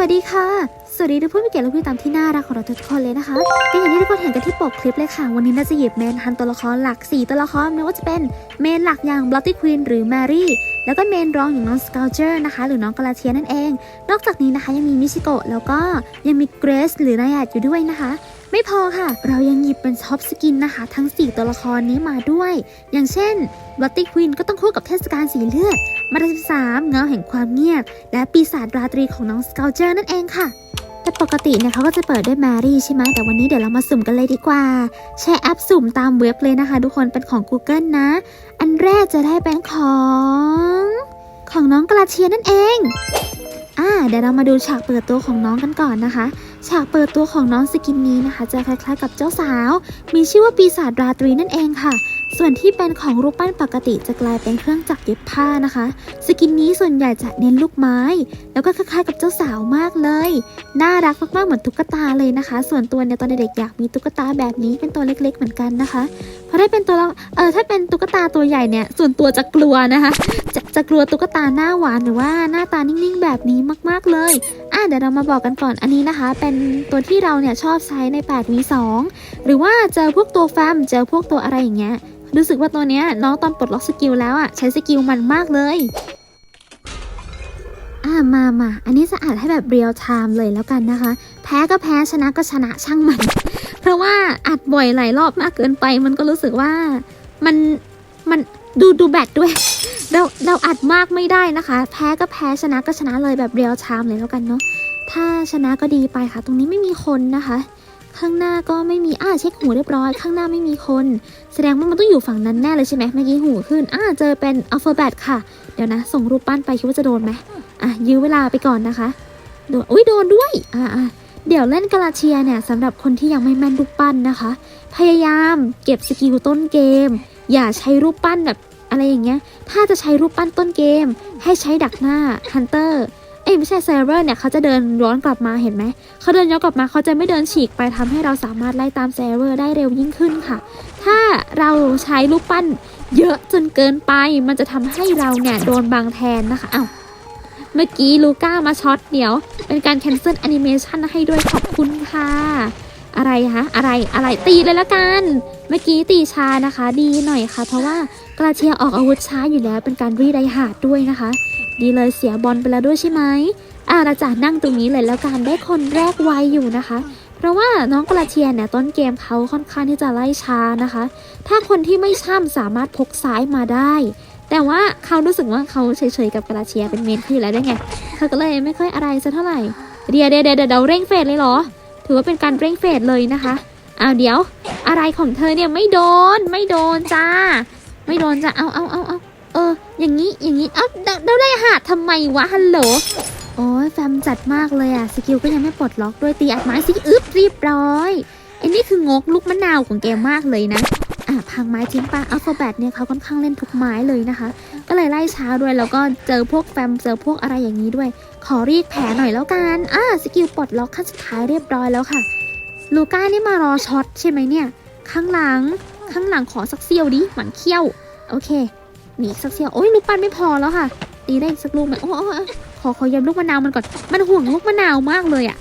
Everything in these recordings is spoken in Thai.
วัสดีค่ะ สวัสดีทุกผู้มีเกียรติและผู้ตามที่น่ารักของเราทุกคนเลยนะคะก็อย่างที่ทุกคนเห็นกันที่ปกคลิปเลยค่ะ วันนี้น่าจะหยิบเมนฮันตัวละครหลัก 4 ตัวละครไม่ว่าจะเป็นเมนหลักอย่างบล o ตตี้ควีนหรือแมรี่แล้วก็เมนรองอย่างน้องสกาวเจอร์นะคะ หรือน้องกาลาเทียนั่นเอง นอกจากนี้นะคะยังมีมิชิโกะแล้วก็ยังมีเกรซหรือนายาดอยู่ด้วยนะคะ ไม่พอค่ะ เรายังหยิบเป็นท็อปสกินนะคะ ทั้ง 4 ตัวละครนี้มาด้วย อย่างเช่น Bloody Queen ก็ต้องคู่กับเทศกาลสีเลือด มาราสามเงาแห่งความเงียบ และปีศาจราตรีของน้องสเกลเจอร์นั่นเองค่ะแต่ปกติเนี่ยเขาก็จะเปิดด้วยแมรี่ใช่ไหมแต่วันนี้เดี๋ยวเรามาสุ่มกันเลยดีกว่า ใช้แอปสุ่มตามเว็บเลยนะคะ ทุกคนเป็นของ Google นะ อันแรกจะได้เป็นของ ของน้องกระเชียนั่นเองอ่าเดี๋ยวเรามาดูฉากเปิดตัวของน้องกันก่อนนะคะ ฉากเปิดตัวของน้องสกินนี้นะคะ จะคล้ายๆกับเจ้าสาว มีชื่อว่าปีศาจราตรีนั่นเองค่ะ ส่วนที่เป็นของรูปปั้นปกติจะกลายเป็นเครื่องจักรเย็บผ้านะคะ สกินนี้ส่วนใหญ่จะเน้นลูกไม้ แล้วก็คล้ายๆกับเจ้าสาวมากเลย น่ารักมากๆเหมือนตุ๊กตาเลยนะคะ ส่วนตัวเนี่ยตอนเด็กๆอยากมีตุ๊กตาแบบนี้เป็นตัวเล็ก ๆ เหมือนกันนะคะเพราะได้เป็นตัวเออถ้าเป็นตุ๊กตาตัวใหญ่เนี่ยส่วนตัวจะกลัวนะคะ จะกลัวตุ๊กตาหน้าหวานหรือว่าหน้าตานิ่งๆ แบบนี้มากๆเลย อะเดี๋ยวเรามาบอกกันก่อนอันนี้นะคะ เป็นตัวที่เราเนี่ยชอบใช้ใน8 v 2หรือว่าเจอพวกตัวแฟมเจอพวกตัวอะไรอย่างเงี้ยรู้สึกว่าตัวเนี้ยน้องตอนปลดล็อกสกิลแล้วอะใช้สกิลมันมากเลยอ่ามามาอันนี้จะอานให้แบบเรียลไทม์เลยแล้วกันนะคะ แพ้ก็แพ้ชนะก็ชนะช่างมัน เพราะว่าอัดบ่อยหลายรอบมากเกินไป มันก็รู้สึกว่ามันมัน ดูดูแบตด้วย เราเราอัดมากไม่ได้นะคะ แพ้ก็แพ้ชนะก็ชนะเลยแบบเรียลไทม์เลยแล้วกันเนาะถ้าชนะก็ดีไปค่ะ ตรงนี้ไม่มีคนนะคะ ข้างหน้าก็ไม่มีอ่าเช็คหูเรียบร้อย ข้างหน้าไม่มีคน แสดงว่ามันต้องอยู่ฝั่งนั้นแน่เลยใช่ไหมเมื่อกี้หูขึ้นอ่าเจอเป็นอัลฟาเบตค่ะ เดี๋ยวนะ ส่งรูปปั้นไปคิดว่าจะโดนไหมอะยื้อเวลาไปก่อนนะคะโดนอุ้ยโดนด้วยอ่าอ่าเดี๋ยวเล่นกาลาเชียเนี่ยสำหรับคนที่ยังไม่แม่นรูปปั้นนะคะ พยายามเก็บสกิลต้นเกม อย่าใช้รูปปั้นแบบอะไรอย่างเงี้ย ถ้าจะใช้รูปปั้นต้นเกม ให้ใช้ดักหน้าฮันเตอร์เอ้ยไม่ใช่เซเวอร์เนี่ยเขาจะเดินย้อนกลับมาเห็นไหมเขาเดินย้อนกลับมาเขาจะไม่เดินฉีกไปทำให้เราสามารถไล่ตามเซเวอร์ได้เร็วยิ่งขึ้นค่ะ ถ้าเราใช้รูปปั้นเยอะจนเกินไป มันจะทำให้เราเนี่ยโดนบังแทนนะคะอ้าวเมื่อกี้ลูก้ามาช็อตเดี๋ยว เป็นการแคนเซิลแอนิเมชันให้ด้วยขอบคุณค่ะ อะไรคะอะไรอะไรตีเลยละกัน เมื่อกี้ตีช้านะคะ ดีหน่อยค่ะ เพราะว่ากราเทียออกอาวุธช้าอยู่แล้ว เป็นการรีไดหาดด้วยนะคะ ดีเลยเสียบอลไปแล้วด้วยใช่ไหมอาราจะนั่งตรงนี้เลยแล้วกันได้คนแรกไวอยู่นะคะ เพราะว่าน้องกระเทียนเนี่ยต้นเกมเขาค่อนข้างที่จะไล่ช้านะคะ ถ้าคนที่ไม่ช่ำสามารถพกซ้ายมาได้ แต่ว่าเขารู้สึกว่าเขาเฉยๆกับกระเทียเป็นเมนที่แล้วได้ไงเขาก็เลยไม่ค่อยอะไรสักเท่าไหร่เดี๋ยวเดี๋ยวเดี๋ยวเดี๋ยวเร่งเฟสเลยเหรอ ถือว่าเป็นการเร่งเฟสเลยนะคะอ้าวเดี๋ยว อะไรของเธอเนี่ยไม่โดนไม่โดนจ้า ไม่โดนจ้าเอาเอาเอาเอาเออ อย่างนี้อย่างนี้เอ้าเดาได้หาดทำไมวะฮัลโหลโอ้ยแฟมจัดมากเลยอะสกิลก็ยังไม่ปลดล็อกด้วยตีอัดไม้สิอึบเรียบร้อยไอ้นี่คืองกลูกมะนาวของแกมากเลยนะอะพังไม้ทิ้งปะอัลฟาเบตเนี่ยเขาค่อนข้างเล่นทุกไม้เลยนะคะ ก็เลยไล่ช้าด้วยแล้วก็เจอพวกแฟมเจอพวกอะไรอย่างนี้ด้วย ขอรีดแผลหน่อยแล้วกัน อะสกิลปลดล็อกขั้นสุดท้ายเรียบร้อยแล้วค่ะ ลูก้านี่มารอช็อตใช่ไหมเนี่ย ข้างหลัง ข้างหลังขอสักเซียวดิหมันเขี้ยว โอเค มีอีสักเซียว โอ้ยลูกปั้นไม่พอแล้วค่ะ ตีได้อีกสักลูกไหมโอ้โอ้ขอขอยำลูกมะนาวมันก่อน มันห่วงลูกมะนาวมากเลยอะ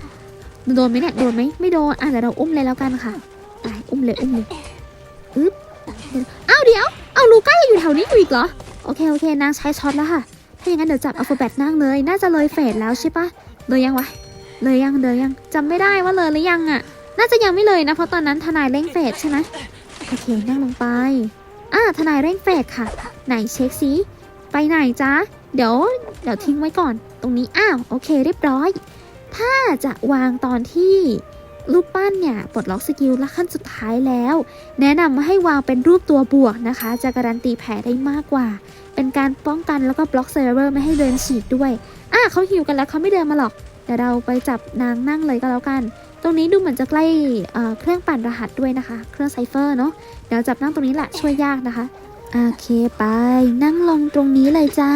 โดนไหมเนี่ย โดนไหมไม่โดน อะเดี๋ยวเราอุ้มเลยแล้วกันค่ะไปอุ้มเลยอุ้มเลยอึ๊บเอ้าวเดี๋ยว เอาลูก้ายังอยู่แถวนี้อยู่อีกเหรอ โอเคโอเคนางใช้ช็อตแล้วค่ะ ถ้าอย่างนั้นเดี๋ยวจับอัลฟาเบตนั่งเลย น่าจะเลยเฟสแล้วใช่ปะเลยยังวะ เลยยังเลยยังจำไม่ได้ว่าเลยหรือยังอะน่าจะยังไม่เลยนะ เพราะตอนนั้นทนายเร่งเฟสใช่ไหมโอเคนั่งลงไปอ่าทนายเร่งเฟสค่ะ ไหนเช็คซิไปไหนจ๊ะ เดี๋ยว เดี๋ยวทิ้งไว้ก่อน ตรงนี้อ้าวโอเคเรียบร้อย ถ้าจะวางตอนที่รูปปั้นเนี่ยปลดล็อกสกิลละขั้นสุดท้ายแล้ว แนะนำให้วางเป็นรูปตัวบวกนะคะ จะการันตีแผลได้มากกว่า เป็นการป้องกันแล้วก็บล็อกเซอร์เวอร์ไม่ให้เดินฉีกด้วย อะเขาหิวกันแล้วเขาไม่เดินมาหรอก เดี๋ยวเราไปจับนางนั่งเลยก็แล้วกัน ตรงนี้ดูเหมือนจะใกล้เครื่องปั่นรหัสด้วยนะคะ เครื่องไซเฟอร์เนาะ เดี๋ยวจับนั่งตรงนี้แหละช่วยยากนะคะโอเคไปนั่งลงตรงนี้เลยจ้า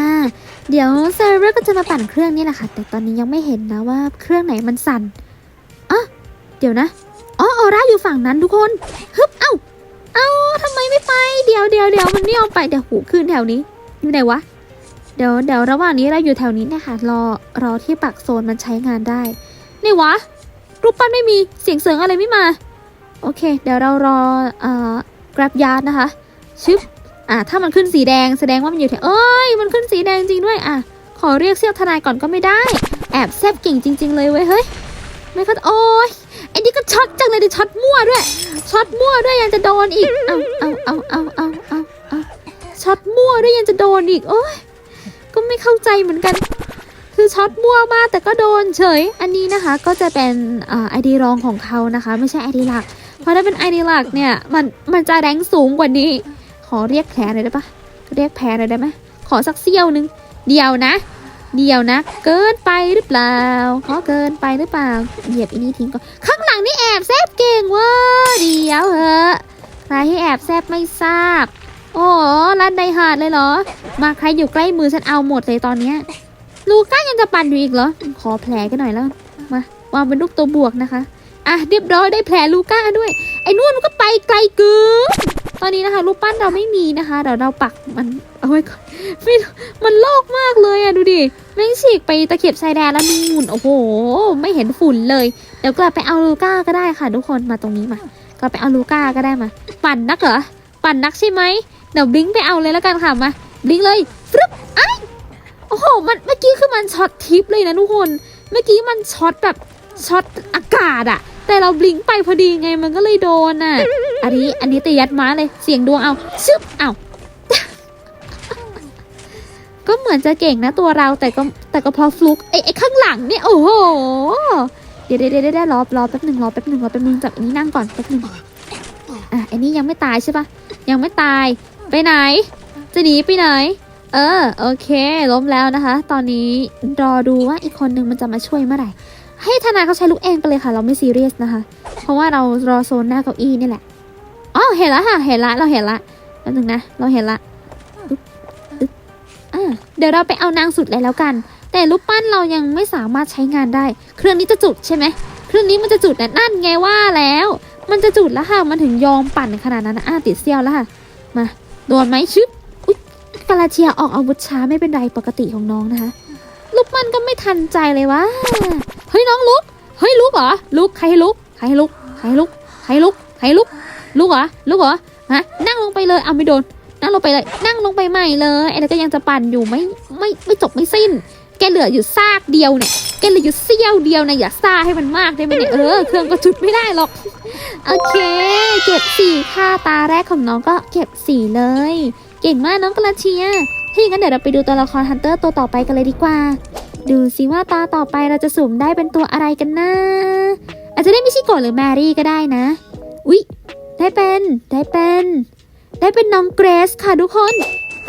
เดี๋ยวเซิร์ฟเวอร์ก็จะมาปั่นเครื่องนี่แหละค่ะ แต่ตอนนี้ยังไม่เห็นนะว่าเครื่องไหนมันสั่นอะเดี๋ยวนะอ๋อออร่าอยู่ฝั่งนั้นทุกคนฮึบเอ้าเอ้าทำไมไม่ไป เดี๋ยวเดี๋ยวเดี๋ยวมันไม่ยอมไปเดี๋ยวหูขึ้นแถวนี้ อยู่ไหนวะ เดี๋ยวเดี๋ยวระหว่างนี้เราอยู่แถวนี้นะคะรอรอที่ปักโซนมันใช้งานได้ นี่วะ รูปปั้นไม่มีเสียงเสียงอะไรไม่มา โอเค เดี๋ยวเรารอเอ่อ grab yard นะคะ ชึบอะถ้ามันขึ้นสีแดงแสดงว่ามันอยู่แถวเอ้ย มันขึ้นสีแดงจริงด้วยอะขอเรียกเสี้ยวทนายก่อนก็ไม่ได้ แอบแซบเก่งจริง ๆ เลยเว้ยเฮ้ยไม่เข้าโอ้ยไอ้นี่ก็ช็อตจังเลยดิช็อตมั่วด้วยช็อตมั่วด้วยยังจะโดนอีกเอาเอาเอาเอาเอาเอาเอา ช็อตมั่วด้วยยังจะโดนอีก โอ้ยก็ไม่เข้าใจเหมือนกัน คือช็อตมั่วมากแต่ก็โดนเฉย อันนี้นะคะก็จะเป็นไอดีรองของเขานะคะ ไม่ใช่ไอดีหลัก เพราะถ้าเป็นไอดีหลักเนี่ยมันมันจะแรงสูงกว่านี้ ขอเรียกแผลหน่อยได้ปะเรียกแผลหน่อยได้ไหมขอสักเสี้ยวหนึง เดียวนะ เดียวนะ เกินไปหรือเปล่าขอเกินไปหรือเปล่า เหยียบอันนี้ทิ้งก่อน ข้างหลังนี่แอบแซบเก่งเว้ยเดียวเหอะใครให้แอบแซบไม่ทราบ โอ้รัดไดหาดเลยเหรอ มาใครอยู่ใกล้มือฉันเอาหมดเลยตอนเนี้ยลูก้ายังจะปั่นอยู่อีกเหรอ ขอแผลกันหน่อยแล้ว มาวางเป็นรูปตัวบวกนะคะ อะเรียบร้อยได้แผลลูก้าด้วย ไอ้นู่นมันก็ไปไกลเกินตอนนี้นะคะรูปปั้นเราไม่มีนะคะเดี๋ยวเราปักมันเอาไว้ก่อนไม่มันโลกมากเลยอะดูดิแม่งฉีกไปตะเข็บชายแดนแล้วนู่นโอ้โห ไม่เห็นฝุ่นเลย เดี๋ยวกลับไปเอาลูก้าก็ได้ค่ะทุกคนมาตรงนี้มากลับไปเอาลูก้าก็ได้มา ปั่นนักเหรอปั่นนักใช่ไหม เดี๋ยวบลิงไปเอาเลยแล้วกันค่ะมาบลิงเลยฟรึบไอ้โอ้โหมันเมื่อกี้คือมันช็อตทิปเลยนะทุกคน เมื่อกี้มันช็อตแบบช็อตอากาศอะแต่เราบลิงไปพอดีไงมันก็เลยโดนอะอันนี้อันนี้ตียัดม้าเลยเสียงดวงเอาชึบเอาก็เหมือนจะเก่งนะตัวเราแต่ก็แต่ก็พอฟลุกไอ้ไอ้ข้างหลังเนี่ยโอ้โหเดี๋ยวเดี๋ยวเดี๋ยวเดี๋ยวรอรอแป๊บหนึ่งรอแป๊บหนึ่งรอแป๊บหนึ่งจับอันนี้นั่งก่อนแป๊บหนึ่งอะอันนี้ยังไม่ตายใช่ปะยังไม่ตาย ไปไหน จะหนีไปไหน เออ โอเค ล้มแล้วนะคะ ตอนนี้รอดูว่าอีกคนนึงมันจะมาช่วยเมื่อไหร่ ให้ทนายเขาใช้ลูกเองไปเลยค่ะ เราไม่ซีเรียสนะคะ เพราะว่าเรารอโซนหน้าเก้าอี้นี่แหละอ๋อเห็นล้วค่ะ เห็นละ เราเห็นละแป๊บนึงนะ เราเห็นละอึ๊บอึ๊บอ่าเดี๋ยวเราไปเอานางสุดเลยแล้วกัน แต่รูปปั้นเรายังไม่สามารถใช้งานได้ เครื่องนี้จะจุดใช่ไหม เครื่องนี้มันจะจุดนะนั่นไงว่าแล้ว มันจะจุดแล้วค่ะ มันถึงยอมปั่นขนาดนั้นนะอ่าติดเซี่ยวแล้วค่ะ มา โดนไหมชึบอุ๊ยกาลาเชียออกอาวุธช้าไม่เป็นไรปกติของน้องนะคะลูกมันก็ไม่ทันใจเลยว่าเฮ้ยน้องลุก เฮ้ยลุกเหรอ ลุกใครให้ลุก ใครให้ลุก ใครให้ลุก ใครให้ลุก ใครให้ลุก ลุกเหรอ ลุกเหรอ ฮะ นั่งลงไปเลยเอาไม่โดน นั่งลงไปเลย นั่งลงไปใหม่เลยไอ้นั่นก็ยังจะปั่นอยู่ไม่ไม่ไม่จบไม่สิ้น แกเหลืออยู่ซากเดียวเนี่ย กเหลือยู่เสี้ยวเดียวนะอย่าซ่าให้มันมากได้ไหมเนี่ยเออเครื่องก็จุดไม่ได้หรอกโอเค เก็บสี่ค่าตาแรกของน้องก็เก็บสี่เลย เก่งมากน้องกระเชียถ้าอย่างนั้นเดี๋ยวเราไปดูตัวละครฮันเตอร์ตัวต่อไปกันเลยดีกว่า ดูสิว่าตาต่อไปเราจะสุ่มได้เป็นตัวอะไรกันนะ อาจจะได้มิชิโกะหรือแมรี่ก็ได้นะอุ๊ยได้เป็นได้เป็น ได้เป็นน้องเกรซค่ะทุกคน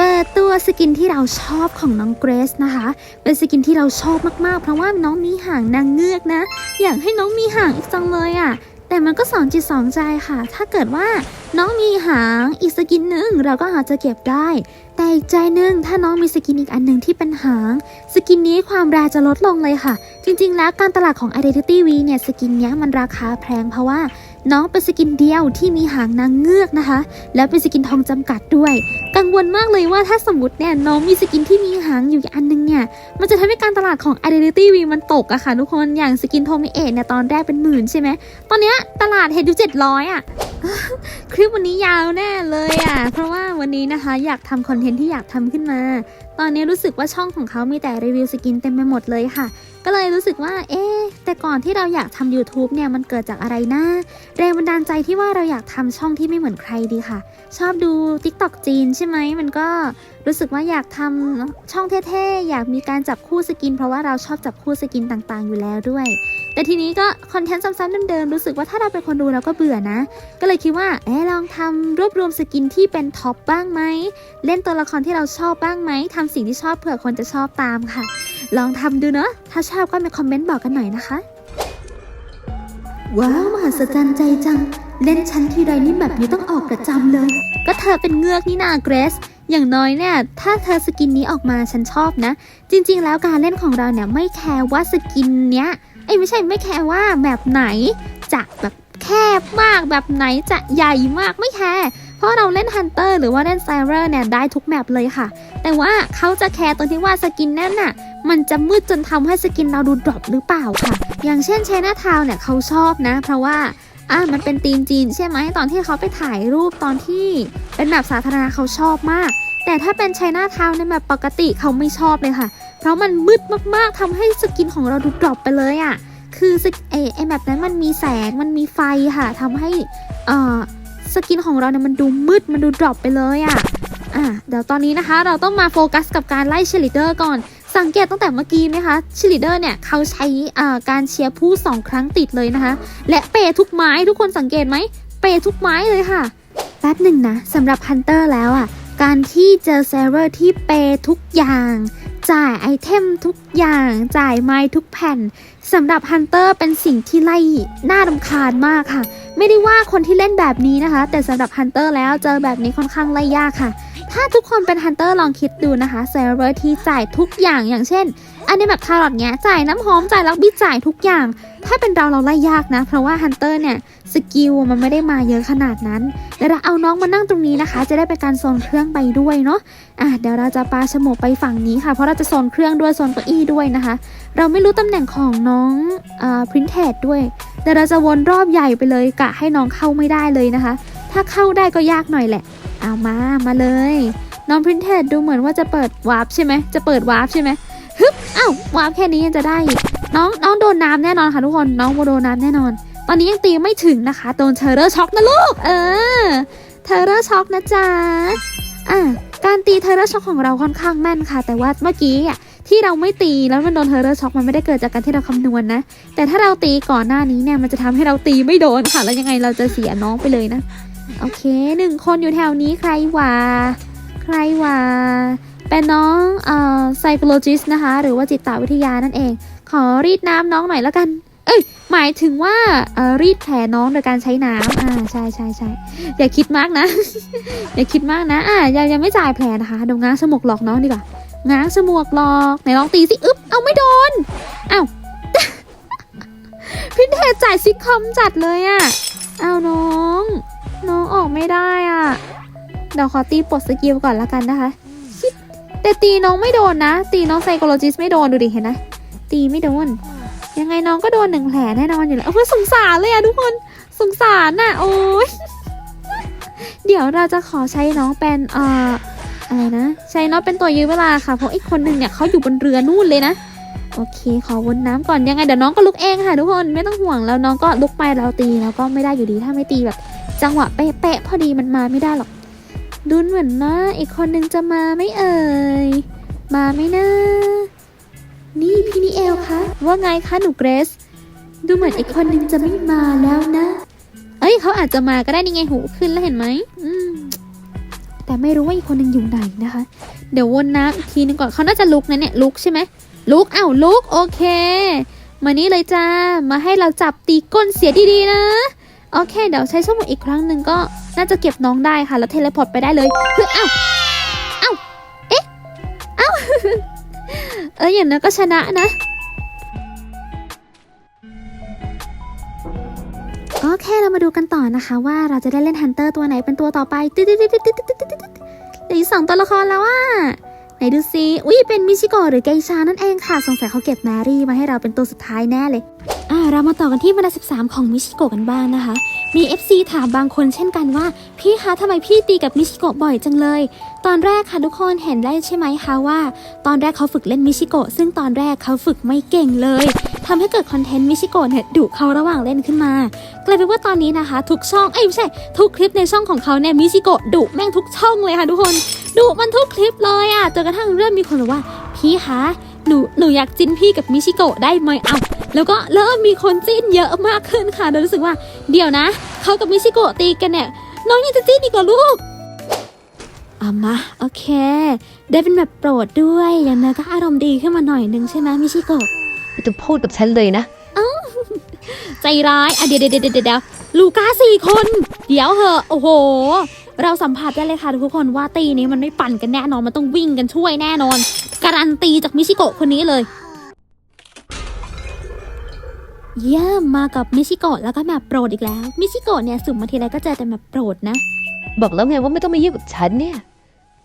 เปิดตัวสกินที่เราชอบของน้องเกรซนะคะ เป็นสกินที่เราชอบมากๆ เพราะว่าน้องมีหางนางเงือกนะ อยากให้น้องมีหางอีกจังเลยอะ่ะ แต่มันก็สองจิตสองใจค่ะ ถ้าเกิดว่าน้องมีหางอีกสกินหนึ่งเราก็อาจจะเก็บได้ แต่อีกใจหนึ่งถ้าน้องมีสกินอีกอันหนึ่งที่เป็นหาง สกินนี้ความแรจะลดลงเลยค่ะ จริงๆ แล้วการตลาดของ Identity V เนี่ยสกินนี้มันราคาแพงเพราะว่า น้องเป็นสกินเดียวที่มีหางนางเงือกนะคะ แล้วเป็นสกินทองจำกัดด้วย กังวลมากเลยว่าถ้าสมมติเนี่ยน้องมีสกินที่มีหางอยู่อันนึงเนี่ย มันจะทำให้การตลาดของ Identity V มันตกอะค่ะทุกคน อย่างสกินโทมิเอะเนี่ยตอนแรกเป็นหมื่นใช่ไหม ตอนเนี้ยตลาดเห็นอยู่700อะคลิปวันนี้ยาวแน่เลยอะเพราะว่าวันนี้นะคะอยากทำคอนเทนต์ที่อยากทำขึ้นมา ตอนนี้รู้สึกว่าช่องของเขามีแต่รีวิวสกินเต็มไปหมดเลยค่ะ ก็เลยรู้สึกว่า เอ๊แต่ก่อนที่เราอยากทำ YouTube เนี่ยมันเกิดจากอะไรนะแรงบันดาลใจที่ว่าเราอยากทำช่องที่ไม่เหมือนใครดีค่ะ ชอบดู TikTok จีนใช่ไหมมันก็รู้สึกว่าอยากทำช่องเท่ๆ อยากมีการจับคู่สกิน เพราะว่าเราชอบจับคู่สกินต่างๆ อยู่แล้วด้วย แต่ทีนี้ก็คอนเทนต์ซ้ำๆเดิมๆรู้สึกว่าถ้าเราเป็นคนดูเราก็เบื่อนะ ก็เลยคิดว่าเอ๊ะลองทำรวบรวมสกินที่เป็นท็อปบ้างไหมเล่นตัวละครที่เราชอบบ้างไหมทำสิ่งที่ชอบเผื่อคนจะชอบตามค่ะ ลองทำดูเนอะถ้าชอบก็มาคอมเมนต์บอกกันหน่อยนะคะ ว้าวมหัศจรรย์ใจจัง เล่นชั้นทีไรนี่แบบนี้ต้องออกประจำเลย ก็เธอเป็นเงือกนี่นาเกรซอย่างน้อยเนี่ย ถ้าเธอสกินนี้ออกมาฉันชอบนะ จริง ๆ แล้วการเล่นของเราเนี่ยไม่แคร์ว่าสกินเนี้ยเอ้ยไม่ใช่ไม่แคร์ว่าแบบไหนจะแบบแคบมากแบบไหนจะใหญ่มากไม่แคร์เพราะเราเล่นฮันเตอร์หรือว่าเล่นไซเรอร์เนี่ยได้ทุกแมปเลยค่ะ แต่ว่าเขาจะแคร์ตรงที่ว่าสกินนั่นน่ะมันจะมืดจนทำให้สกินเราดูดรอปหรือเปล่าค่ะ อย่างเช่นเชน่าทาวเนี่ยเขาชอบนะ เพราะว่าอะมันเป็นธีมจีนใช่ไหมตอนที่เขาไปถ่ายรูปตอนที่เป็นแบบสาธารณะเขาชอบมาก แต่ถ้าเป็นไชน่าทาวในแบบปกติเขาไม่ชอบเลยค่ะ เพราะมันมืดมากๆทำให้สกินของเราดูดรอปไปเลยอะ่ะ คือสกไอไอแบบนั้นมันมีแสงมันมีไฟค่ะทำให้เอ่อสกินของเราเนี่ยมันดูมืดมันดูดรอปไปเลยอะ่ะอะเดี๋ยวตอนนี้นะคะเราต้องมาโฟกัสกับการไล่เชลิเดอร์ก่อน สังเกตตั้งแต่เมื่อกี้ไหมคะเชลิเดอร์เนี่ยเขาใช้อ่าการเชียร์ผู้สองครั้งติดเลยนะคะ และเปย์ทุกไม้ทุกคนสังเกตไหมเปย์ทุกไม้เลยค่ะแป๊บหนึ่งนะสำหรับฮันเตอร์แล้วอะ การที่เจอเซร์เวอร์ที่เปยทุกอย่าง จ่ายไอเทมทุกอย่าง จ่ายไม้ทุกแผ่นสำหรับฮันเตอร์เป็นสิ่งที่ไล่น่ารำคาญมากค่ะ ไม่ได้ว่าคนที่เล่นแบบนี้นะคะ แต่สำหรับฮันเตอร์แล้วเจอแบบนี้ค่อนข้างไล่ยากค่ะ ถ้าทุกคนเป็นฮันเตอร์ลองคิดดูนะคะเซร์เวอร์ที่จ่ายทุกอย่างอย่างเช่น อันนี้แบบคาร์ลอตเนี้ยจ่ายน้ำหอมจ่ายล็อกบี้จ่ายทุกอย่าง ถ้าเป็นเราเราไล่ยากนะ เพราะว่าฮันเตอร์เนี่ยสกิลมันไม่ได้มาเยอะขนาดนั้นเดี๋ยวเราเอาน้องมานั่งตรงนี้นะคะ จะได้เป็นการโซนเครื่องไปด้วยเนาะอะเดี๋ยวเราจะปาฉมวกไปฝั่งนี้ค่ะ เพราะเราจะโซนเครื่องด้วยโซนเก้าอี้ด้วยนะคะ เราไม่รู้ตำแหน่งของน้องอ่าพรินเทดด้วยเดี๋ยวเราจะวนรอบใหญ่ไปเลยกะให้น้องเข้าไม่ได้เลยนะคะ ถ้าเข้าได้ก็ยากหน่อยแหละ เอามามาเลยน้องพรินเทดดูเหมือนว่าจะเปิดวาร์ปใช่ไหมจะเปิดวาร์ปใช่ไหม ฮึบอ้าววาร์ปแค่นี้ยังจะได้อีกน้องน้องโดนน้ำแน่นอนค่ะทุกคนน้องโดนน้ำแน่นอน ตอนนี้ยังตีไม่ถึงนะคะโดนเทอร์เรอร์ช็อกนะลูก เออเทอร์เรอร์ช็อกนะจ๊ะอะการตีเทอร์เรอร์ช็อกของเราค่อนข้างแม่นค่ะ แต่ว่าเมื่อกี้อะที่เราไม่ตีแล้วมันโดนเทอร์เรอร์ช็อกมันไม่ได้เกิดจากการที่เราคำนวณนะแต่ถ้าเราตีก่อนหน้านี้เนี่ยมันจะทำให้เราตีไม่โดนค่ะ แล้วยังไงเราจะเสียน้องไปเลยนะ โอเคหนึ่งคนอยู่แถวนี้ใครวะใครวะ เป็นน้องเอ่อ psychologist นะคะ หรือว่าจิตวิทยานั่นเอง ขอรีดน้ำน้องหน่อยแล้วกัน เอ้ย หมายถึงว่าเอ่อรีดแผลน้องโดยการใช้น้ำอ่าใช่ใช่ใช่อย่าคิดมากนะ อย่าคิดมากนะ อ่ายังยังไม่จ่ายแผลนะคะเดี๋ยวง้างสมกหลอกน้องดีกว่าง้างสมวกหลอกไหนลองตีสิอึ๊บเอาไม่โดนเอ้าพินเทจจ่ายซิคอมจัดเลยอะเอาน้อง น้องออกไม่ได้อะเดี๋ยวขอตีปลดสกิลก่อนละกันนะคะ แต่ตีน้องไม่โดนนะ ตีน้องไซโคโลจิสไม่โดนดูดิเห็นนะตีไม่โดน ยังไงน้องก็โดนหนึ่งแผลแน่นอนอยู่แล้วโอ้ยสงสารเลยอะทุกคนสงสารน่ะโอ้ยเดี๋ยวเราจะขอใช้น้องเป็นเอ่ออะไรนะ ใช้น้องเป็นตัวยื้อเวลาค่ะเพราะอีกคนหนึ่งเนี่ยเขาอยู่บนเรือนู่นเลยนะโอเค ขอวนน้ำก่อนยังไงเดี๋ยวน้องก็ลุกเองค่ะทุกคนไม่ต้องห่วงแล้วน้องก็ลุกไปเราตีแล้วก็ไม่ได้อยู่ดีถ้าไม่ตีแบบ จังหวะเป๊ะๆพอดีมันมาไม่ได้หรอก ดุนเหมือนนะอีกคนนึงจะมาไม่เอ่ย มาไหม่นะ นี่พี่นิเอลคะ ว่าไงคะหนูเกรซดูเหมือนอีกคนนึงจะไม่มาแล้วนะ เอ้ยเขาอาจจะมาก็ได้นี่ไงหูขึ้นแล้วเห็นไหมอืมแต่ไม่รู้ว่าอีกคนนึงอยู่ไหนนะคะ เดี๋ยววนน้ำอีกทีนึงก่อนเขาน่าจะลุกนะเนี่ยลุกใช่ไหมลุกอ้าวลุกโอเค มานี่เลยจ้า มาให้เราจับตีก้นเสียดีๆนะ โอเค เดี๋ยวใช้สมุดอีกครั้งหนึ่งก็น่าจะเก็บน้องได้ค่ะ แล้วเทเลพอร์ตไปได้เลยคืออ้าวอ้าวเอ๊ะอ้าวเอออย่างนั้นก็ชนะนะ โอเค เรามาดูกันต่อนะคะ ว่าเราจะได้เล่นฮันเตอร์ตัวไหนเป็นตัวต่อไปตึ๊ดตึ๊ดตึ๊ดตึ๊ดตึ๊ดตึ๊ดเหลืออีสองตัวละครแล้วอะไหนดูซิ อุ้ยเป็นมิชิโกหรือไกชานั่นเองค่ะ สงสัยเขาเก็บแมรี่มาให้เราเป็นตัวสุดท้ายแน่เลย อ่าเรามาต่อกันที่บรรดา13 ของมิชิโกะกันบ้างนะคะ มี FC ถามบางคนเช่นกันว่า พี่คะทำไมพี่ตีกับมิชิโกะบ่อยจังเลย ตอนแรกค่ะทุกคนเห็นได้ใช่ไหมคะว่า ตอนแรกเขาฝึกเล่นมิชิโกะซึ่งตอนแรกเขาฝึกไม่เก่งเลยทำให้เกิดคอนเทนต์มิชิโกะเนี่ยดุเขาระหว่างเล่นขึ้นมากลายเป็นว่าตอนนี้นะคะ ทุกช่องเอ้ยไม่ใช่ทุกคลิปในช่องของเขาเนี่ยมิชิโกะดุแม่งทุกช่องเลยค่ะทุกคนดุมันทุกคลิปเลยอะจนกระทั่งเริ่มมีคนบอกว่าพี่คะ หนูหนูอยากจิ้นพี่กับมิชิโกะได้ไหมเอาแล้วก็เริ่มมีคนจิ้นเยอะมากขึ้นค่ะโดยรู้สึกว่า เดี๋ยวนะเขากับมิชิโกะตีกันเนี่ยน้องยังจะจิ้นอีกเหรอลูกเอามาโอเค ได้เป็นแบบโปรดด้วย อย่างน้อยก็อารมณ์ดีขึ้นมาหน่อยนึงใช่ไหมมิชิโกะจะพูดกับฉันเลยนะใจร้ายอะเดี๋ยวเดี๋ยวเดี๋ยวเดี๋ยวลูก้าสี่คน เดี๋ยวเหอะโอ้โห เราสัมผัสได้เลยค่ะทุกคนว่าตีนี้มันไม่ปั่นกันแน่นอนมันต้องวิ่งกันช่วยแน่นอน การันตีจากมิชิโกะคนนี้เลยเยี่ยมมากับมิชิโกะแล้วก็แบบโปรดอีกแล้ว มิชิโกะเนี่ยสุ่มมาทีไรก็เจอแต่แบบโปรดนะ บอกแล้วไงว่าไม่ต้องมายุ่งกับฉันเนี่ย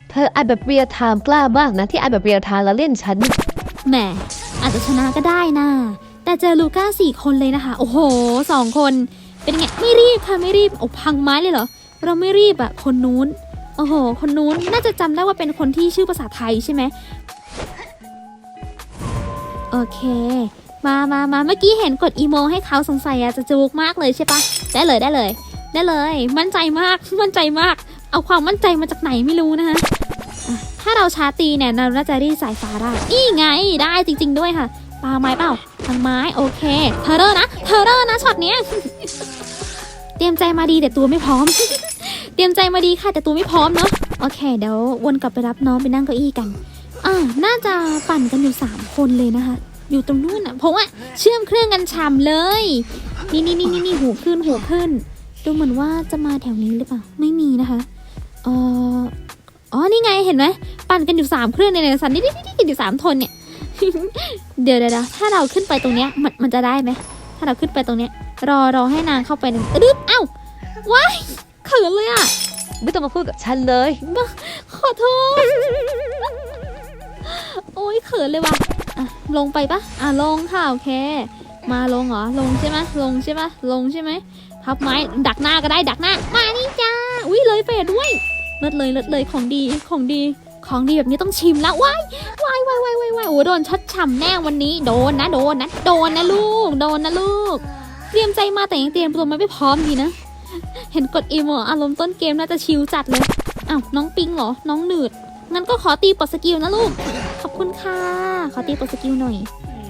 เธอไอแบบเรียลไทม์กล้ามากนะที่ไอแบบเรียลไทม์แล้วเล่นฉันแหมอาจจะชนะก็ได้นะ แต่เจอลูก้าสี่คนเลยนะคะ โอ้โหสองคน เป็นไง ไม่รีบค่ะไม่รีบโอ้พังไม้เลยเหรอ เราไม่รีบอะคนนู้น โอ้โห คนนู้นน่าจะจำได้ว่าเป็นคนที่ชื่อภาษาไทยใช่ไหมโอเค มามามาเมื่อกี้เห็นกดอีโมให้เขาสงสัยอะจะจูกมากเลยใช่ปะได้เลยได้เลย ได้เลย มั่นใจมาก มั่นใจมาก เอาความมั่นใจมาจากไหนไม่รู้นะคะถ้าเราชาตีเนี่ยเราน่าจะรีดสายฟ้าได้ นี่ไง ได้จริง ๆ ด้วยค่ะ ปาไม้เปล่าทางไม้ โอเคเทอร์เรอร์นะเทอร์เรอร์นะช็อตเนี้ย เตรียมใจมาดีแต่ตัวไม่พร้อม เตรียมใจมาดีค่ะแต่ตัวไม่พร้อมเนาะโอเคเดี๋ยววนกลับไปรับน้องไปนั่งเก้าอี้กันอ่าน่าจะปั่นกันอยู่สามคนเลยนะคะ อยู่ตรงนู้นอะเพราะว่าเชื่อมเครื่องกันฉ่ำเลย นี่นี่นี่นี่นี่หูขึ้นหูขึ้น ดูเหมือนว่าจะมาแถวนี้หรือเปล่าไม่มีนะคะเอ่ออ๋อนี่ไงเห็นไหมปั่นกันอยู่สามเครื่องในในสันนี่นี่นี่กันอยู่สามทนเนี่ยเดี๋ยวเดี๋ยวถ้าเราขึ้นไปตรงเนี้ยมันมันจะได้ไหมถ้าเราขึ้นไปตรงเนี้ยรอรอให้นางเข้าไปหนึ่งอึ๊บเอ้าว้าย เขินเลยอะไม่ต้องมาพูดกับฉันเลย ขอโทษ โอ้ยเขินเลยว่ะอะลงไปปะอะลงค่ะโอเค มาลงเหรอ ลงใช่ไหมลงใช่ไหมลงใช่ไหมพับไม้ดักหน้าก็ได้ดักหน้า มานี่จ้า อุ้ยเลยเฟดด้วยเลิศเลยเลิศเลยของดีของดี ของดีแบบนี้ต้องชิมแล้วว้ายว้ายว้ายว้ายว้ายว้ายโอ้โดนช็อตฉ่ำแน่วันนี้ โดนนะโดนนะโดนนะลูก โดนนะลูก เตรียมใจมาแต่ยังเตรียมตัวมาไม่พร้อมดีนะ เห็นกดอีโมอารมณ์ต้นเกมน่าจะชิลจัดเลยอ้าวน้องปิงเหรอ น้องหนืด งั้นก็ขอตีปลดสกิลนะลูก ขอบคุณค่ะ ขอตีปลดสกิลหน่อย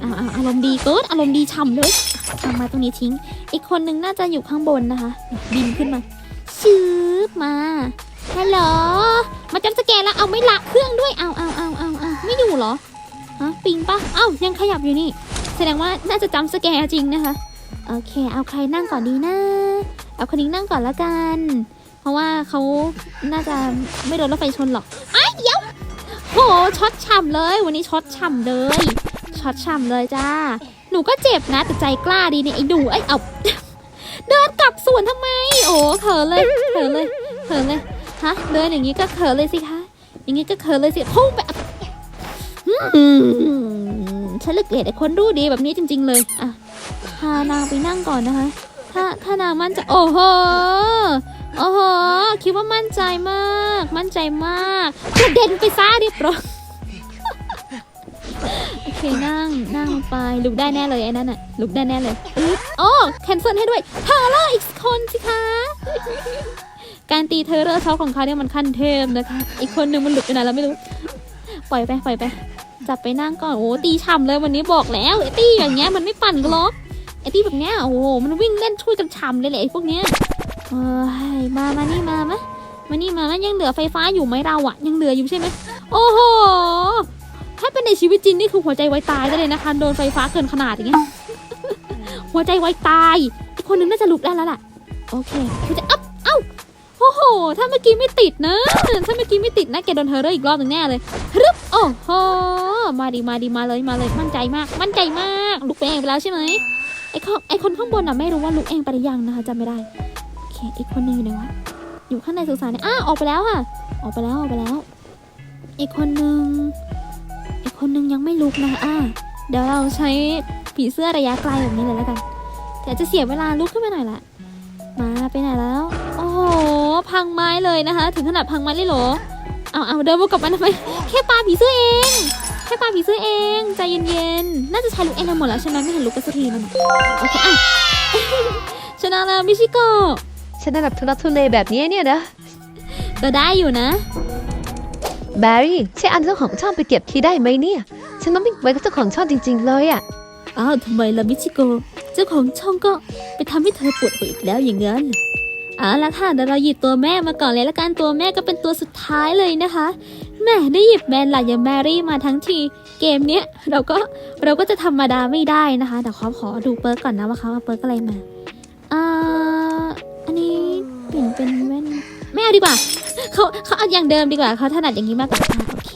อ้าวอารมณ์ดีเกินอารมณ์ดีฉ่ำเลยทำมาตรงนี้ทิ้ง อีกคนนึงน่าจะอยู่ข้างบนนะคะ บินขึ้นมาชื้บมาฮัลโหลมาจำสแกนแล้วเอาไม่ละเครื่องด้วยเอาเอาเอาเอาเอาไม่อยู่เหรอฮะปิงปะเอ้ายังขยับอยู่นี่ แสดงว่าน่าจะจำสแกนจริงนะคะ โอเค เอาใครนั่งก่อนดีนะ เอาคนนี้นั่งก่อนละกัน เพราะว่าเขาน่าจะไม่โดนรถไฟชนหรอกไอ้เดี๋ยวโหช็อตฉ่ำเลย วันนี้ช็อตฉ่ำเลยช็อตฉ่ำเลยจ้า หนูก็เจ็บนะ แต่ใจกล้าดีเนี่ยไอ้ดูไอ้เอาเดินกลับสวนทำไม โอ้เขินเลยเขินเลยเขินเลยฮะเดินอย่างนี้ก็เขินเลยสิคะอย่างนี้ก็เขินเลยสิพุ่งแบบฉันเลือกเกลียดไอ้คนรู้ดีแบบนี้จริง ๆ เลยอะพานางไปนั่งก่อนนะคะ ถ้าถ้านางมั่นใจ โอ้โห โอ้โห คิดว่ามั่นใจมาก มั่นใจมากกระเด็นไปซะเรียบร้อยโอเคนั่งนั่งไปลุกได้แน่เลยไอ้นั่นอะลุกได้แน่เลยโอ้แคนเซิลให้ด้วยเทอร์เลอร์อีกคนสิคะ การตีเทอเลอร์ช็อของเขาเนี่ยมันขั้นเทพนะคะ อีกคนนึงมันหลุดไปไหนแล้วไม่รู้ ปล่อยไปปล่อยไปจับไปนั่งก่อนโอ้ตีฉ่ำเลยวันนี้บอกแล้วไอ้ตีอย่างเงี้ยมันไม่ปั่นกันหรอก ไอ้ตีแบบเนี้ยโอ้โหมันวิ่งเล่นช่วยกันฉ่ำเลยแหละไอ้พวกเนี้ยเอ้ยมามานี่มามะมานี่มามันยังเหลือไฟฟ้าอยู่ไหมเราอะยังเหลืออยู่ใช่ไหมโอ้โหถ้าเป็นในชีวิตจริงนี่คือหัวใจไวตายได้เลยนะคะโดนไฟฟ้าเกินขนาดอย่างเงี้ยหัวใจไวตายอีกคนนึงน่าจะลุกได้แล้วล่ะโอเคคือจะอัพเอ้าโอ้โห ถ้าเมื่อกี้ไม่ติดนะ ถ้าเมื่อกี้ไม่ติดนะแกโดนเธอร์เรอร์อีกรอบหนึ่งแน่เลยรึบโอ้โหมาดีมาดีมาเลยมาเลยมั่นใจมาก มั่นใจมากลุกไปเองไปแล้วใช่ไหม ไอ้คนไอ้คนข้างบนอะไม่รู้ว่าลุกเองไปหรือยังนะคะจำไม่ได้โอเคอีกคนนึงอยู่ไหนวะอยู่ข้างในสุสานเนี่ยอ้าออกไปแล้วค่ะ ออกไปแล้วออกไปแล้ว อีกคนนึงอีกคนนึงยังไม่ลุกนะคะอ่าเดี๋ยวเราใช้ผีเสื้อระยะไกลแบบนี้เลยแล้วกันแต่จะเสียเวลาลุกขึ้นไปหน่อยละมาไปไหนแล้ว โอ้โหพังไม้เลยนะคะ ถึงขนาดพังไม้เลยเหรอเอาเอาเดินวนกลับมาทำไมแค่ปลาผีเสื้อเอง แค่ปลาผีเสื้อเอง ใจเย็นๆ น่าจะใช้ลุกเองกันหมดแล้วใช่ไหมไม่เห็นลุกกันสักทีนึงโอเคอะชนะแล้วมิชิโกะฉันน่าแบบทุลักทุเลแบบนี้เนี่ยนะก็ได้อยู่นะ แบรี่ใช่อันเจ้าของช่องไปเก็บทีได้ไหมเนี่ย ฉันต้องไม่ไว้กับเจ้าของช่องจริง ๆ เลยอะอ้าวทำไมล่ะมิชิโกะเจ้าของช่องก็ไปทำให้เธอปวดหัวอีกแล้วอย่างนั้นเหรอเอาละค่ะเดี๋ยวเราหยิบตัวแม่มาก่อนเลยละกันตัวแม่ก็เป็นตัวสุดท้ายเลยนะคะ แม่ได้หยิบแมนหลักอย่างแมรี่มาทั้งทีเกมเนี้ยเราก็เราก็จะธรรมดาไม่ได้นะคะเดี๋ยวขอขอดูเปิร์กก่อนนะว่าเขาเอาเปิร์กอะไรมาอ่าอันนี้เปลี่ยนเป็นแว่นไม่เอาดีกว่าเขาเขาเอาอย่างเดิมดีกว่าเขาถนัดอย่างนี้มากกว่าโอเค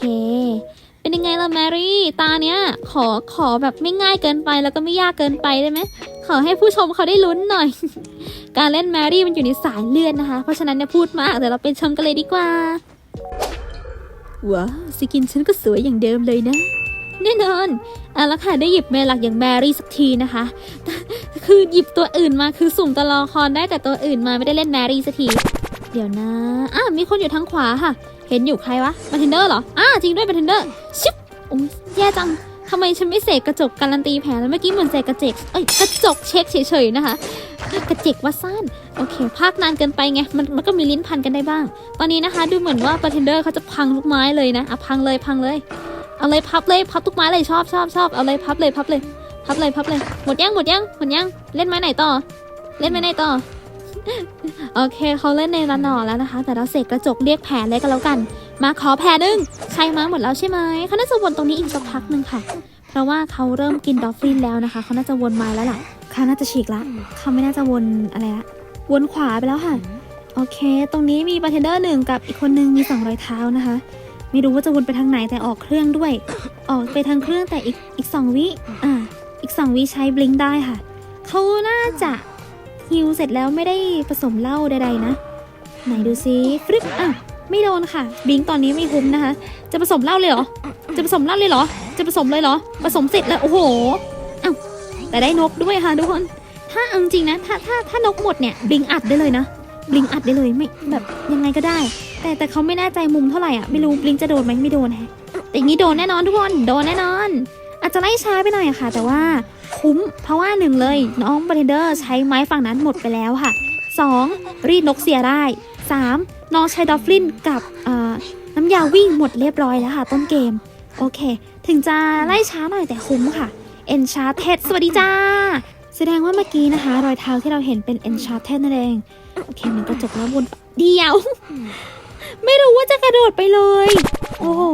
เป็นยังไงล่ะแมรี่ตาเนี้ยขอขอแบบไม่ง่ายเกินไปแล้วก็ไม่ยากเกินไปได้ไหมขอให้ผู้ชมเขาได้ลุ้นหน่อย การเล่นแมรี่มันอยู่ในสายเลือดนะคะ เพราะฉะนั้นเนี่ยพูดมากเดี๋ยวเราไปชมกันเลยดีกว่า ว้าวสกินฉันก็สวยอย่างเดิมเลยนะ แน่นอนเอาละค่ะได้หยิบเมลักอย่างแมรี่สักทีนะคะคือหยิบตัวอื่นมาคือสุ่มตัวละครได้แต่ตัวอื่นมาไม่ได้เล่นแมรี่สักที เดี๋ยวนะอะมีคนอยู่ทางขวาค่ะ เห็นอยู่ใครวะมาเทนเดอร์เหรออ่าจริงด้วยมาเทนเดอร์ชิบโอ้ยแย่จัง ทำไมฉันไม่เสกกระจกการันตีแผลแล้วเมื่อกี้เหมือนเสกกระจกเอ้ยกระจกเช็คเฉยๆนะคะกระเจกว่าสั้นโอเค ภาคนานเกินไปไงมันมันก็มีลิ้นพันกันได้บ้าง ตอนนี้นะคะ ดูเหมือนว่าบาร์เทนเดอร์เขาจะพังทุกไม้เลยนะอะพังเลยพังเลยเอาเลยพับเลยพับทุกไม้เลยชอบชอบชอบเอาเลยพับเลยพับเลย พับเลยพับเลยหมดยังหมดยังหมดยังเล่นไม้ไหนต่อ เล่นไม้ไหนต่อโอเคเขาเล่นในระนอแล้วนะคะ แต่เราเสกกระจกเรียกแผลเลยก็แล้วกัน มาขอแผลหนึ่งใครมาหมดแล้วใช่ไหมเขาน่าจะวนตรงนี้อีกสักพักหนึ่งค่ะ เพราะว่าเขาเริ่มกินดอฟฟินแล้วนะคะ เขาน่าจะวนม้แล้วล่ะเขาน่าจะฉีกละเขาไม่น่าจะวนอะไรละ วนขวาไปแล้วค่ะ โอเค ตรงนี้มีบาร์เทนเดอร์หนึ่งกับอีกคนนึงมีสองรอยเท้านะคะ ไม่รู้ว่าจะวนไปทางไหนแต่ออกเครื่องด้วย ออกไปทางเครื่องแต่อีกอีกสองวิ อ่า อีกสองวิใช้บลิงได้ค่ะ เขาน่าจะฮิวเสร็จแล้วไม่ได้ผสมเหล้าใดๆนะ ไหนดูซิฟรึบอะ ไม่โดนค่ะบลิงก์ตอนนี้ไม่คุ้มนะคะ จะผสมเหล้าเลยเหรอ จะผสมเหล้าเลยเหรอ จะผสมเลยเหรอ ผสมเสร็จแล้วโอ้โหอ้าวแต่ได้นกด้วยค่ะทุกคน ถ้าเอาจริงๆนะ ถ้าถ้าถ้านกหมดเนี่ยบลิงก์อัดได้เลยนะบลิงก์อัดได้เลยไม่แบบยังไงก็ได้ แต่แต่เขาไม่แน่ใจมุมเท่าไหร่อะไม่รู้บลิงก์จะโดนไหมไม่โดนแฮะแต่อย่างนี้โดนแน่นอนทุกคนโดนแน่นอน อาจจะไล่ช้าไปหน่อยอะค่ะ แต่ว่าคุ้มเพราะว่าหนึ่งเลย น้องบาร์เทนเดอร์ใช้ไม้ฝั่งนั้นหมดไปแล้วค่ะ 2. รีดนกเสียได้ 3. น้องใช้ดอฟลินกับน้ำยาวิ่งหมดเรียบร้อยแล้วค่ะ ต้นเกม โอเค ถึงจะไล่ช้าหน่อยแต่คุ้มค่ะ Enchanted สวัสดีจ้า แสดงว่าเมื่อกี้นะคะ รอยเท้าที่เราเห็นเป็น Enchanted นั่นเอง โอเค มันก็จบแล้ววนเดียว ไม่รู้ว่าจะกระโดดไปเลย โอ้โห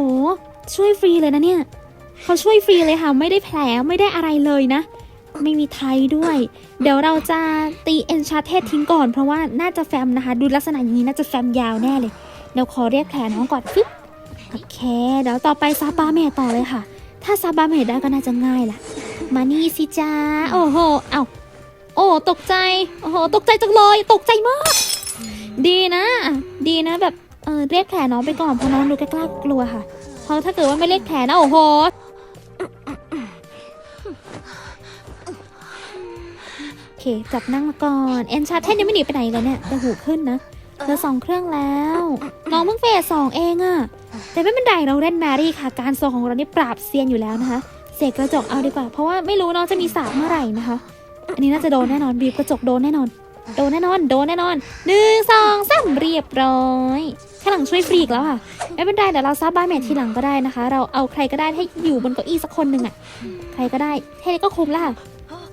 ช่วยฟรีเลยนะเนี่ย เขาช่วยฟรีเลยค่ะ ไม่ได้แผลไม่ได้อะไรเลยนะ ไม่มีไทยด้วย เดี๋ยวเราจะตีเอนชาเทสทิ้งก่อนเพราะว่าน่าจะแฟมนะคะ ดูลักษณะอย่างนี้น่าจะแฟมยาวแน่เลย เดี๋ยวขอเรียกแผลน้องก่อนฟึบโอเค เดี๋ยวต่อไปซาบาเมตต่อเลยค่ะ ถ้าซาบาเมได้ก็น่าจะง่ายละมานี่สิจ้าโอ้โห เอ้าโอ้ตกใจ โอ้โห ตกใจจังเลย ตกใจมาก ดีนะ ดีนะแบบ เออเรียกแผลน้องไปก่อนเพราะน้องดูกล้ากลัวค่ะ เพราะถ้าเกิดว่าไม่เรียกแผลนะโอ้โห จับนั่งก่อนเอ็นชาร์เทนยังไม่หนีไปไหนเลยเนี่ยแต่หูขึ้นนะเหลือสองเครื่องแล้ว น้องเพิ่งเฟสสองเองอะแต่ไม่เป็นไรเราเล่นแมรี่ค่ะ การโซของเรานี่ปราบเซียนอยู่แล้วนะคะ เสกกระจกเอาดีกว่า เพราะว่าไม่รู้น้องจะมีสาบเมื่อไหร่นะคะ อันนี้น่าจะโดนแน่นอนบีบกระจกโดนแน่นอน โดนแน่นอน โดนแน่นอนหนึ่งสองสามเรียบร้อยข้างหลังช่วยฟรีกแล้วค่ะไม่เป็นไรเดี๋ยวเราซับบ้านแมททีหลังก็ได้นะคะ เราเอาใครก็ได้ให้อยู่บนเก้าอี้สักคนหนึ่งอะใครก็ได้แค่นี้ก็คุ้มล่ะ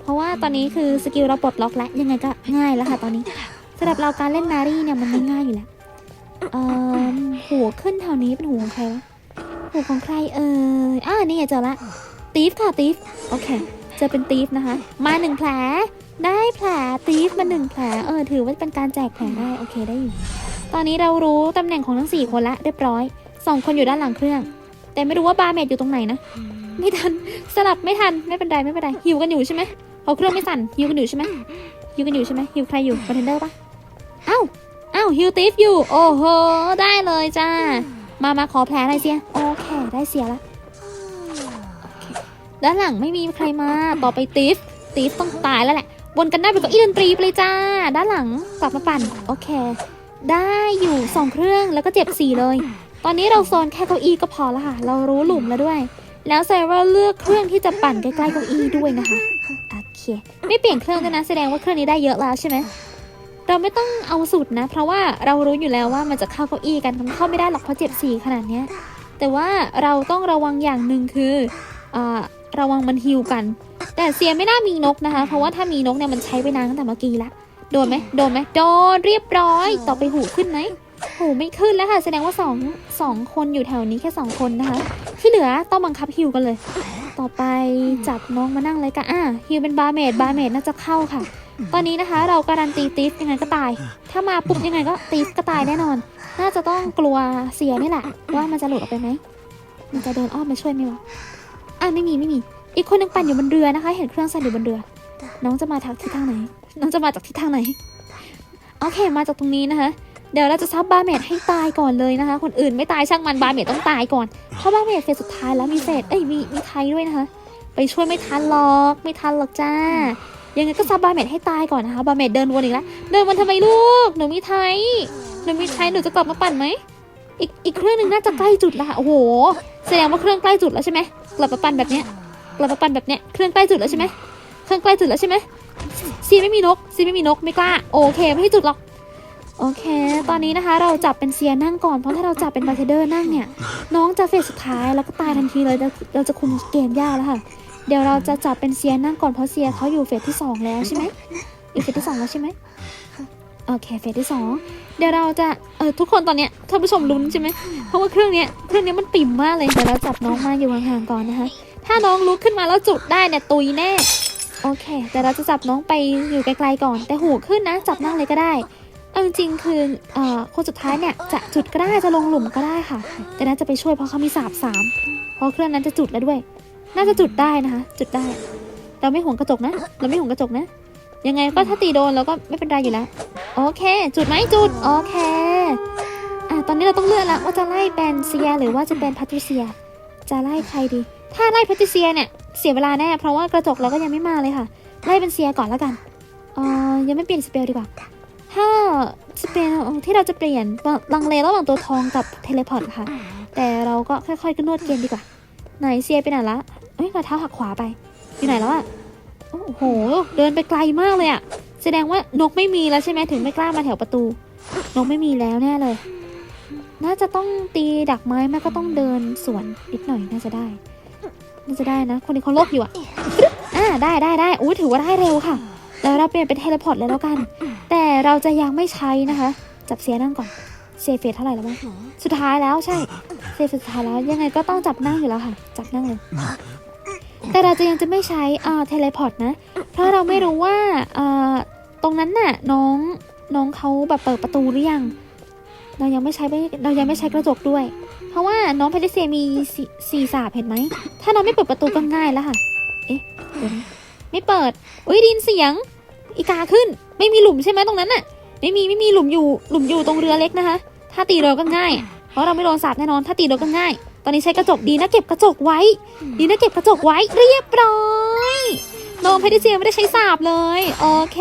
เพราะว่าตอนนี้คือสกิลเราปลดล็อกแล้วยังไงก็ง่ายแล้วค่ะตอนนี้สำหรับเราการเล่นนารีเนี่ยมันไม่ง่ายอยู่แล้วเออหัวขึ้นแถวนี้เป็นหัวของใครวะหัวของใครเอ่ยอ่านี่ไงเจอละตีฟค่ะตีฟโอเคเจอเป็นตีฟนะคะ มาหนึ่งแผลได้แผลตีฟมาหนึ่งแผลเออถือว่าเป็นการแจกแผลได้โอเคได้อยู่ตอนนี้เรารู้ตำแหน่งของทั้งสี่คนละเรียบร้อยสองคนอยู่ด้านหลังเครื่อง แต่ไม่รู้ว่าบาร์เมดอยู่ตรงไหนนะ ไม่ทันสลับไม่ทันไม่เป็นไรไม่เป็นไรหิวกันอยู่ใช่ไหม เขาเครื่องไม่สั่นหิวกันอยู่ใช่ไหมหิวกันอยู่ใช่ไหมหิวใครอยู่บาร์เทนเดอร์ปะเอ้าเอ้าฮิวตีฟอยู่ โอ้โห ได้เลยจ้า มามาขอแผลหน่อยเสีย โอเค ได้เสียละด้านหลังไม่มีใครมา ต่อไปตีฟตีฟต้องตายแล้วแหละ วนกันได้ไปก็อีดนตรีไปเลยจ้า ด้านหลังกลับมาปั่น โอเค ได้อยู่สองเครื่องแล้วก็เจ็บสี่เลย ตอนนี้เราโซนแค่เก้าอี้ก็พอแล้วค่ะ เรารู้หลุมแล้วด้วย แล้วไซเวอร์เลือกเครื่องที่จะปั่นใกล้ๆเก้าอี้ด้วยนะคะ เคไม่เปลี่ยนเครื่องด้วยนะแสดงว่าเครื่องนี้ได้เยอะแล้วใช่ไหมเราไม่ต้องเอาสุดนะ เพราะว่าเรารู้อยู่แล้วว่ามันจะเข้าเก้าอี้กันมันเข้าไม่ได้หรอกเพราะเจ็บสีขนาดเนี้ย แต่ว่าเราต้องระวังอย่างหนึ่งคืออระวังมันฮิวกัน แต่เซียไม่น่ามีนกนะคะ เพราะว่าถ้ามีนกเนี่ยมันใช้ไปนานตั้งแต่เมื่อกี้ละโดนไหมโดนไหมโดนเรียบร้อย ต่อไปหูขึ้นไหมหูไม่ขึ้นแล้วค่ะ แสดงว่าสองสองคนอยู่แถวนี้แค่สองคนนะคะ ที่เหลือต้องบังคับฮิวกันเลย ต่อไปจับน้องมานั่งเลยกันอะฮิวเป็นบาร์เมดบาร์เมดน่าจะเข้าค่ะ ตอนนี้นะคะเราการันตีตีฟยังไงก็ตาย ถ้ามาปุ๊บยังไงก็ตีฟก็ตายแน่นอน น่าจะต้องกลัวเสียนี่แหละ ว่ามันจะหลุดออกไปไหมมันจะเดินอ้อมมาช่วยไหมวะอะไม่มีไม่มี อีกคนหนึงปั่นอยู่บนเรือนะคะ เห็นเครื่องสั่นอยู่บนเรือ น้องจะมาทางทิศทางไหน น้องจะมาจากทิศทางไหน โอเค มาจากตรงนี้นะคะ เดี๋ยวเราจะซับบาเมดให้ตายก่อนเลยนะคะ คนอื่นไม่ตายช่างมันบาเมดต้องตายก่อน เพราะบาเมดเฟสสุดท้ายแล้วมีเฟสเอ้ยมีมีไทยด้วยนะคะ ไปช่วยไม่ทันหรอกไม่ทันหรอกจ้า ยังไงก็ซับบาเมดให้ตายก่อนนะคะ บาเมดเดินวนอีกแล้ว เดินวนทำไมลูก หนูมีไทย หนูมีไทยหนูจะกลับมาปั่นไหม อีกอีกเครื่องหนึ่งน่าจะใกล้จุดละโอ้โห แสดงว่าเครื่องใกล้จุดแล้วใช่ไหมกลับมาปั่นแบบเนี้ยกลับมาปั่นแบบเนี้ยเครื่องใกล้จุดแล้วใช่ไหมเครื่องใกล้จุดแล้วใช่ไหมซีไม่มีนกซีไม่มีนกไม่กล้า โอเคไม่ให้จุดหรอก โอเค ตอนนี้นะคะเราจับเป็นเซียนั่งก่อน เพราะถ้าเราจับเป็นบาร์เทเดอร์นั่งเนี่ย น้องจะเฟสสุดท้ายแล้วก็ตายทันทีเลย เราเราจะคุมเกมยากแล้วค่ะ เดี๋ยวเราจะจับเป็นเซียนั่งก่อนเพราะเซียเขาอยู่เฟสที่สองแล้วใช่ไหมอยู่เฟสที่สองแล้วใช่ไหมโอเคเฟสที่สองเดี๋ยวเราจะเออทุกคนตอนเนี้ยท่านผู้ชมลุ้นใช่ไหมเพราะว่าเครื่องเนี้ยเครื่องเนี้ยมันปิ่มมากเลยเดี๋ยวเราจับน้องมาอยู่ห่างๆก่อนนะคะ ถ้าน้องลุกขึ้นมาแล้วจุดได้เนี่ยตุยแน่โอเคแต่เราจะจับน้องไปอยู่ไกลๆก่อน แต่หูขึ้นนะ จับนั่งเลยก็ได้ เอาจริงๆคือเอ่อคนสุดท้ายเนี่ยจะจุดก็ได้จะลงหลุมก็ได้ค่ะ แต่น่าจะไปช่วยเพราะเขามีสาบสามเพราะเครื่องนั้นจะจุดแล้วด้วย น่าจะจุดได้นะคะ จุดได้ เราไม่ห่วงกระจกนะ เราไม่ห่วงกระจกนะ ยังไงก็ถ้าตีโดนเราก็ไม่เป็นไรอยู่แล้วโอเค จุดไหมจุดโอเคอะตอนนี้เราต้องเลือกแล้วว่าจะไล่เป็นเซียหรือว่าจะเป็นพัทริเซีย จะไล่ใครดี ถ้าไล่พัทริเซียเนี่ยเสียเวลาแน่เพราะว่ากระจกเราก็ยังไม่มาเลยค่ะ ไล่เป็นเซียก่อนแล้วกันเอ่อยังไม่เปลี่ยนสเปลดีกว่า ถ้าสเปลที่เราจะเปลี่ยนลังเลระหว่างตัวทองกับเทเลพอร์ตค่ะ แต่เราก็ค่อยๆกระนวดเกมดีกว่า ไหนเซียไปไหนละเอ้ยรอยเท้าหักขวาไป อยู่ไหนแล้วอะโอ้โห เดินไปไกลมากเลยอะแสดงว่านกไม่มีแล้วใช่ไหมถึงไม่กล้ามาแถวประตู นกไม่มีแล้วแน่เลย น่าจะต้องตีดักไม้แม่ก็ต้องเดินสวนนิดหน่อยน่าจะได้ น่าจะได้นะ คนนี้เขาโลกอยู่อะอ่าได้ได้ได้อุ้ถือว่าได้เร็วค่ะ แล้วเราเปลี่ยนเป็นเทเลพอร์ตเลยแล้วกัน แต่เราจะยังไม่ใช้นะคะ จับเสียนั่งก่อนเซฟเฟสเท่าไหร่แล้ววะสุดท้ายแล้วใช่เซฟเฟสสุดท้ายแล้วยังไงก็ต้องจับนั่งอยู่แล้วค่ะ จับนั่งเลยแต่เราจะยังจะไม่ใช้อ่าเทเลพอร์ตนะ เพราะเราไม่รู้ว่าอ่าตรงนั้นน่ะน้องน้องเขาแบบเปิดประตูหรือยัง เรายังไม่ใช้ไม่เรายังไม่ใช้กระจกด้วย เพราะว่าน้องเพลิเซียมีสี่สี่สาบเห็นไหม ถ้าน้องไม่เปิดประตูก็ง่ายแล้วค่ะ เอ๊ะเดี๋ยวนะไม่เปิด อุ้ยไดยินเสียง อีกาขึ้น ไม่มีหลุมใช่ไหมตรงนั้นน่ะ ไม่มีไม่มีหลุมอยู่หลุมอยู่ตรงเรือเล็กนะคะ ถ้าตีเราก็ง่าย เพราะเราไม่โดนสาบแน่นอน ถ้าตีเราก็ง่าย ตอนนี้ใช้กระจกดีนะเก็บกระจกไว้ ดีนะเก็บกระจกไว้เรียบร้อยน้องเพดิเซียไม่ได้ใช้สาบเลย โอเค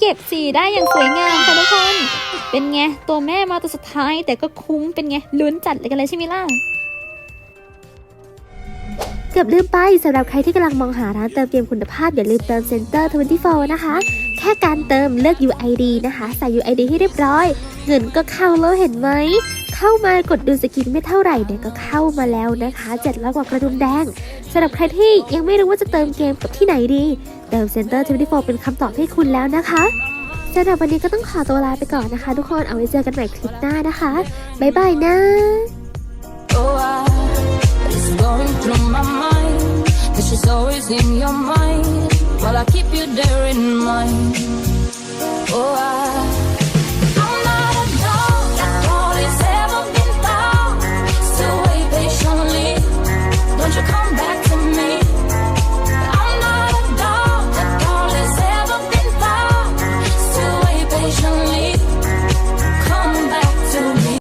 เก็บสีได้อย่างสวยงามค่ะทุกคน เป็นไงตัวแม่มาตัวสุดท้ายแต่ก็คุ้มเป็นไงลุ้นจัดเลยกันเลยใช่ไหมล่ะ เกือบลืมไปสำหรับใครที่กำลังมองหาร้านเติมเกมคุณภาพ อย่าลืมเติมเซ็นเตอร์24 นะคะ แค่การเติมเลือก UID นะคะ ใส่ UID ให้เรียบร้อย เงินก็เข้าแล้วเห็นไหม เข้ามากดดูสกินไม่เท่าไหร่เนี่ยก็เข้ามาแล้วนะคะเจ็ดร้อยกว่ากระดุมแดงสำหรับใครที่ยังไม่รู้ว่าจะเติมเกมกับที่ไหนดี เติมเซ็นเตอร์24 เป็นคำตอบให้คุณแล้วนะคะสำหรับวันนี้ก็ต้องขอตัวลาไปก่อนนะคะ ทุกคนเอาไว้เจอกันใหม่คลิปหน้านะคะบ๊ายบายนะ Oh, I, It's going through my mind that she's always in your mind while I keep you there in mind. Oh, I. Don't you come back